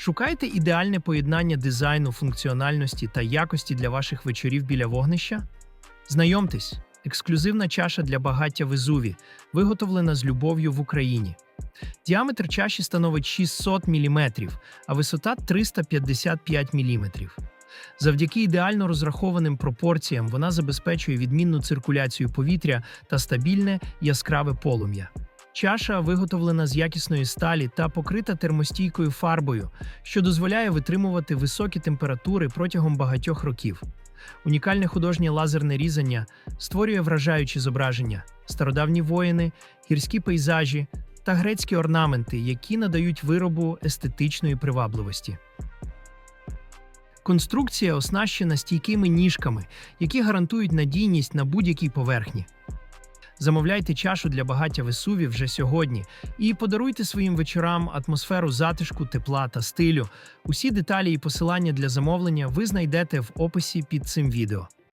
Шукайте ідеальне поєднання дизайну, функціональності та якості для ваших вечорів біля вогнища? Знайомтесь, ексклюзивна чаша для багаття Везуві, виготовлена з любов'ю в Україні. Діаметр чаші становить 600 мм, а висота 355 мм. Завдяки ідеально розрахованим пропорціям вона забезпечує відмінну циркуляцію повітря та стабільне яскраве полум'я. Чаша виготовлена з якісної сталі та покрита термостійкою фарбою, що дозволяє витримувати високі температури протягом багатьох років. Унікальне художнє лазерне різання створює вражаючі зображення, стародавні воїни, гірські пейзажі та грецькі орнаменти, які надають виробу естетичної привабливості. Конструкція оснащена стійкими ніжками, які гарантують надійність на будь-якій поверхні. Замовляйте чашу для багаття Весуві вже сьогодні і подаруйте своїм вечорам атмосферу затишку, тепла та стилю. Усі деталі і посилання для замовлення ви знайдете в описі під цим відео.